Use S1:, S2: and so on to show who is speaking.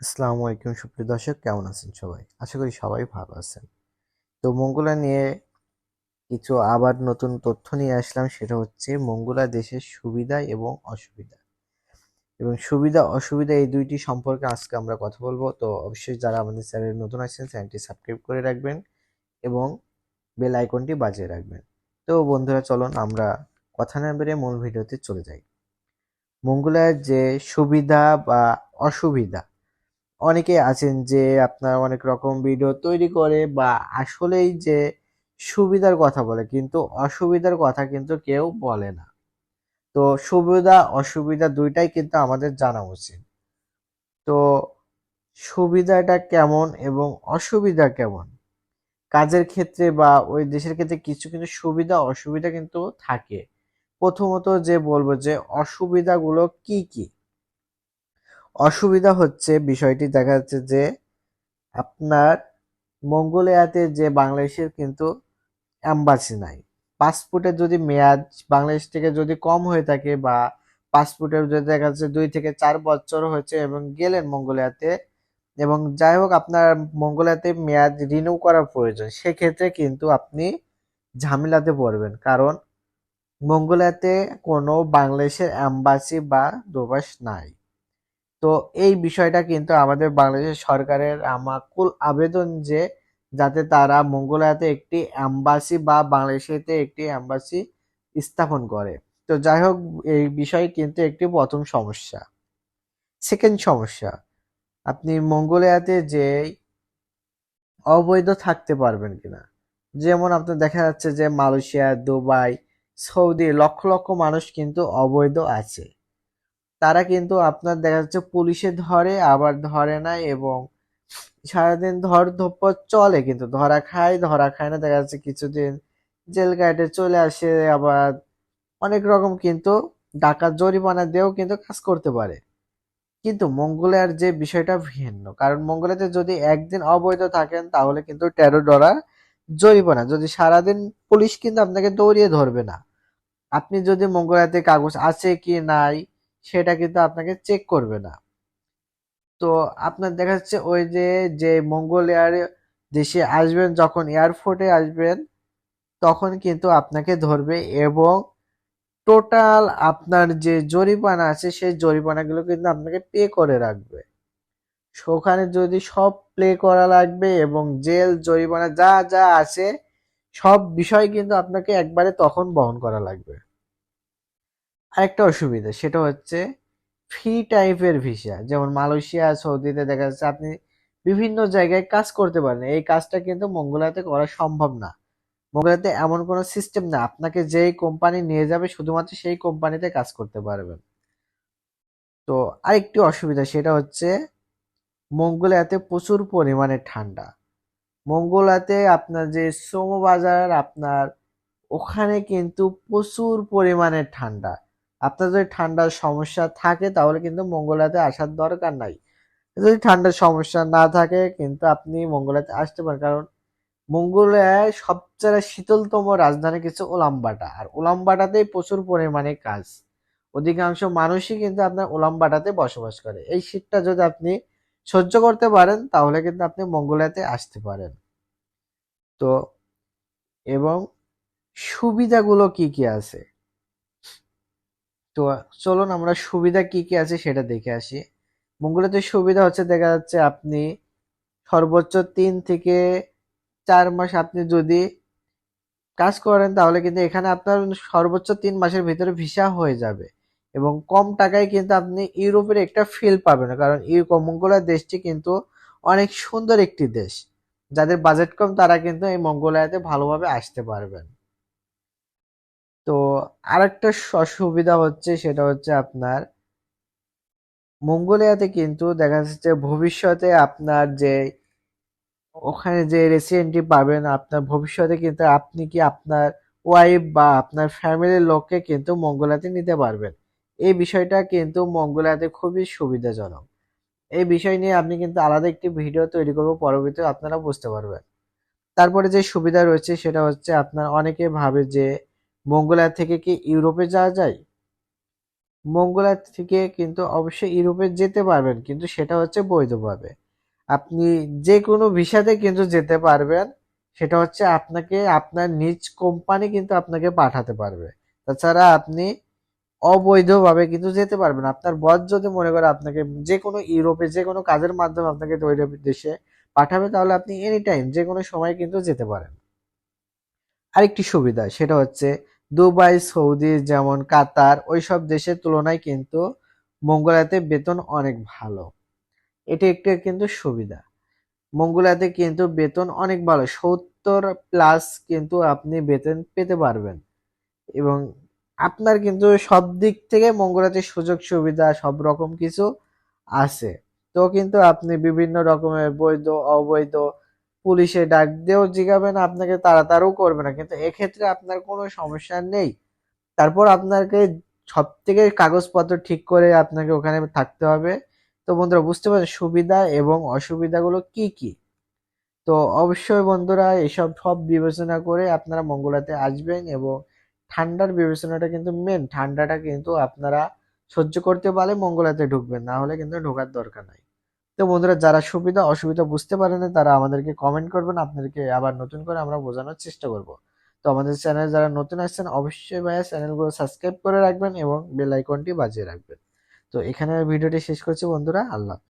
S1: আসসালামু আলাইকুম, সুপ্রিয় দর্শক, কেমন আছেন সবাই? আশা করি সবাই ভালো আছেন। তো মঙ্গলা নিয়ে কিছু আবার নতুন তথ্য নিয়ে আসলাম, সেটা হচ্ছে মঙ্গলা দেশের সুবিধা এবং অসুবিধা। এবং সুবিধা, অসুবিধা এই দুইটি সম্পর্কে আজকে আমরা কথা বলব। তো অবশ্যই যারা আমাদের চ্যানেলে নতুন আছেন, চ্যানেলটি সাবস্ক্রাইব করে রাখবেন এবং বেল আইকনটি বাজিয়ে রাখবেন। তো বন্ধুরা, চলুন আমরা কথা না বেরিয়ে মূল ভিডিওতে চলে যাই। মঙ্গলার যে সুবিধা বা অসুবিধা অনেকে আছেন যে আপনার অনেক রকম ভিডিও তৈরি করে বা আসলেই যে সুবিধার কথা বলে, কিন্তু অসুবিধার কথা কিন্তু কেউ বলে না। তো সুবিধা, অসুবিধা দুইটাই কিন্তু আমাদের জানা উচিত। তো সুবিধাটা কেমন এবং অসুবিধা কেমন? কাজের ক্ষেত্রে বা ওই দেশের ক্ষেত্রে কিছু কিছু সুবিধা, অসুবিধা কিন্তু থাকে। প্রথমত যে বলব যে অসুবিধাগুলো কি কি? অসুবিধা হচ্ছে বিষয়টি দেখা যাচ্ছে যে আপনার মঙ্গোলিয়াতে যে বাংলাদেশের কিন্তু অ্যাম্বাসি নাই। পাসপোর্টের যদি মেয়াদ বাংলাদেশ থেকে যদি কম হয়ে থাকে বা পাসপোর্টের যদি দেখা যাচ্ছে দুই থেকে চার বছর হয়েছে এবং গেলেন মঙ্গোলিয়াতে এবং যাই হোক আপনার মঙ্গোলিয়াতে মেয়াদ রিনিউ করার প্রয়োজন, সেক্ষেত্রে কিন্তু আপনি ঝামেলাতে পড়বেন। কারণ মঙ্গোলিয়াতে কোনো বাংলাদেশের অ্যাম্বাসি বা দূতাবাস নাই। তো এই বিষয়টা কিন্তু আমাদের বাংলাদেশ সরকারের আমাকুল আবেদন যে যাতে তারা মঙ্গোলিয়াতে একটি অ্যাম্বাসি বা বাংলাদেশেতে একটি অ্যাম্বাসি স্থাপন করে। তো যাই হোক, এই বিষয় কিন্তু একটি প্রথম সমস্যা। সেকেন্ড সমস্যা, আপনি মঙ্গোলিয়াতে যে অবৈধ থাকতে পারবেন কিনা? যেমন আপনার দেখা যাচ্ছে যে Malaysia, Dubai, Saudi, lakh lakh মানুষ কিন্তু অবৈধ আছে। তারা কিন্তু আপনার দেখা যাচ্ছে পুলিশে ধরে, আবার ধরে না এবং সারাদিন ধর ধপ্পর চলে কিন্তু। ধরা খায় ধরা খায় না। দেখা যাচ্ছে কিছুদিন জেল গাইডে চলে আসে, আবার অনেক রকম কিন্তু ডাকাত জরিমানা দিয়েও কিন্তু কাজ করতে পারে। কিন্তু মঙ্গোলিয়ার যে বিষয়টা ভিন্ন। কারণ মঙ্গলেতে যদি একদিন অবৈধ থাকেন, তাহলে কিন্তু তেরো ডলার জরিমানা। যদি সারাদিন পুলিশ কিন্তু আপনাকে দৌড়িয়ে ধরবে না। আপনি যদি মঙ্গোলিয়াতে কাগজ আছে কি নাই সেটা কিন্তু আপনাকে চেক করবে না। তো আপনার দেখা যাচ্ছে ওই যে যে মঙ্গোলিয়ার দেশে আসবেন, যখন এয়ারপোর্টে আসবেন, তখন কিন্তু আপনাকে ধরবে এবং টোটাল আপনার যে জরিমানা আছে, সেই জরিমানাগুলো কিন্তু আপনাকে পে করে রাখবে। ওখানে যদি সব প্লে করা লাগবে এবং জেল জরিমানা যা যা আছে, সব বিষয় কিন্তু আপনাকে একবারে তখন বহন করা লাগবে। আরেকটা অসুবিধা, সেটা হচ্ছে ফ্রি টাইপের ভিসা যেমন মালয়েশিয়া, সৌদিতে দেখা যাচ্ছে আপনি বিভিন্ন জায়গায় কাজ করতে পারেন, এই কাজটা কিন্তু মঙ্গোলিয়াতে করা সম্ভব না। মঙ্গোলিয়াতে এমন কোনো সিস্টেম না, আপনাকে যেই কোম্পানি নিয়ে যাবে শুধুমাত্র সেই কোম্পানিতে কাজ করতে পারবেন। তো আরেকটি অসুবিধা, সেটা হচ্ছে মঙ্গোলিয়াতে প্রচুর পরিমাণে ঠান্ডা। মঙ্গোলিয়াতে আপনার যে শ্রমবাজার, আপনার ওখানে কিন্তু প্রচুর পরিমাণে ঠান্ডা। আপনার যদি ঠান্ডার সমস্যা থাকে, তাহলে কিন্তু মঙ্গোলিয়াতে আসার দরকার নাই। যদি ঠান্ডার সমস্যা না থাকে, কিন্তু আপনি মঙ্গোলিয়াতে আসতে পারেন। কারণ মঙ্গোলিয়ায় সবচেয়ে শীতলতম রাজধানী কিছু ওলামবাটা আর ওলামবাটাতেই প্রচুর পরিমাণে কাজ। অধিকাংশ মানুষই কিন্তু আপনার ওলামবাটাতে বসবাস করে। এই শীতটা যদি আপনি সহ্য করতে পারেন, তাহলে কিন্তু আপনি মঙ্গোলিয়াতে আসতে পারেন। তো, এবং সুবিধাগুলো কি কি আছে? তো চলুন আমরা সুবিধা কি কি আছে সেটা দেখে আসি। মঙ্গোলিয়াতে সুবিধা হচ্ছে দেখা যাচ্ছে আপনি সর্বোচ্চ তিন থেকে চার মাস আপনি যদি কাজ করেন তাহলে কিন্তু এখানে আপনার সর্বোচ্চ তিন মাসের ভিতরে ভিসা হয়ে যাবে এবং কম টাকায় কিন্তু আপনি ইউরোপের একটা ফিল পাবেন কারণ মঙ্গোলিয়া দেশটি কিন্তু অনেক সুন্দর একটি দেশ। যাদের বাজেট কম তারা কিন্তু এই মঙ্গোলিয়াতে ভালোভাবে আসতে পারবেন। তো আরেকটা সুবিধা হচ্ছে সেটা হচ্ছে আপনার মঙ্গোলিয়াতে কিন্তু দেখা যাচ্ছে ভবিষ্যতে আপনার যে ওখানে যে রেসিডেন্টটি পাবেন, আপনার ভবিষ্যতে কিন্তু আপনি কি আপনার ওয়াইফ বা আপনার ফ্যামিলির লোককে কিন্তু মঙ্গোলিয়াতে নিতে পারবেন। এই বিষয়টা কিন্তু মঙ্গোলিয়াতে খুবই সুবিধাজনক। এই বিষয় নিয়ে আপনি কিন্তু আলাদা একটি ভিডিও তৈরি করব, পরবর্তীতে আপনারা বুঝতে পারবেন। তারপরে যে সুবিধা রয়েছে সেটা হচ্ছে আপনার অনেকে ভাবে যে মঙ্গোলিয়া থেকে কি ইউরোপে যাওয়া যায়? মঙ্গোলিয়া থেকে কিন্তু অবশ্যই ইউরোপে যেতে পারবেন, কিন্তু সেটা হচ্ছে বৈধভাবে। আপনি যে কোনো ভিসাতে কিন্তু যেতে পারবেন, সেটা হচ্ছে আপনাকে, আপনার নিজ কোম্পানি কিন্তু আপনাকে পাঠাতে পারবে। তাছাড়া আপনি অবৈধভাবে কিন্তু যেতে পারবেন আপনার বস যদি মনে করে আপনাকে যে কোনো ইউরোপে যে কোনো কাজের মাধ্যমে আপনাকে ওই দেশে পাঠাবে, তাহলে আপনি এনি টাইম যে কোনো সময় কিন্তু যেতে পারেন। আরেকটি সুবিধা, সেটা হচ্ছে দুবাই, সৌদি, যেমন কাতার, ওইসব দেশের তুলনায় কিন্তু মঙ্গোলিয়াতে বেতন অনেক ভালো। এটি একটি কিন্তু সুবিধা। মঙ্গোলিয়াতে কিন্তু বেতন অনেক ভালো, সত্তর প্লাস কিন্তু আপনি বেতন পেতে পারবেন। এবং আপনার কিন্তু সব দিক থেকে মঙ্গোলিয়াতে সুযোগ, সুবিধা, সব রকম কিছু আছে। তো কিন্তু আপনি বিভিন্ন রকমের বৈধ, অবৈধ পুলিশে ডাক দিয়েও জিগাবেন আপনাকে তাড়াতাড়িও করবে না। কিন্তু এক্ষেত্রে আপনার কোনো সমস্যা নেই। তারপর আপনাকে সব থেকে কাগজপত্র ঠিক করে আপনাকে ওখানে থাকতে হবে। তো বন্ধুরা, বুঝতে পারছেন সুবিধা এবং অসুবিধাগুলো কি কি? তো অবশ্যই বন্ধুরা, এসব সব বিবেচনা করে আপনারা মঙ্গলাতে আসবেন এবং ঠান্ডার বিবেচনাটা কিন্তু মেন ঠান্ডাটা কিন্তু আপনারা সহ্য করতে পারলে মঙ্গলাতে ঢুকবেন, না হলে কিন্তু ঢোকার দরকার নাই। তো বন্ধুরা, যারা সুবিধা, অসুবিধা বুঝতে পারেন তারা আমাদেরকে কমেন্ট করবেন। আপনাদেরকে আবার নতুন করে আমরা বোঝানোর চেষ্টা করব। তো আমাদের চ্যানেল যারা নতুন আসছেন, অবশ্যই ভাইয়া চ্যানেলগুলো সাবস্ক্রাইব করে রাখবেন এবং বেল আইকনটি বাজিয়ে রাখবেন। তো এখানে ভিডিওটি শেষ করছি বন্ধুরা, আল্লাহ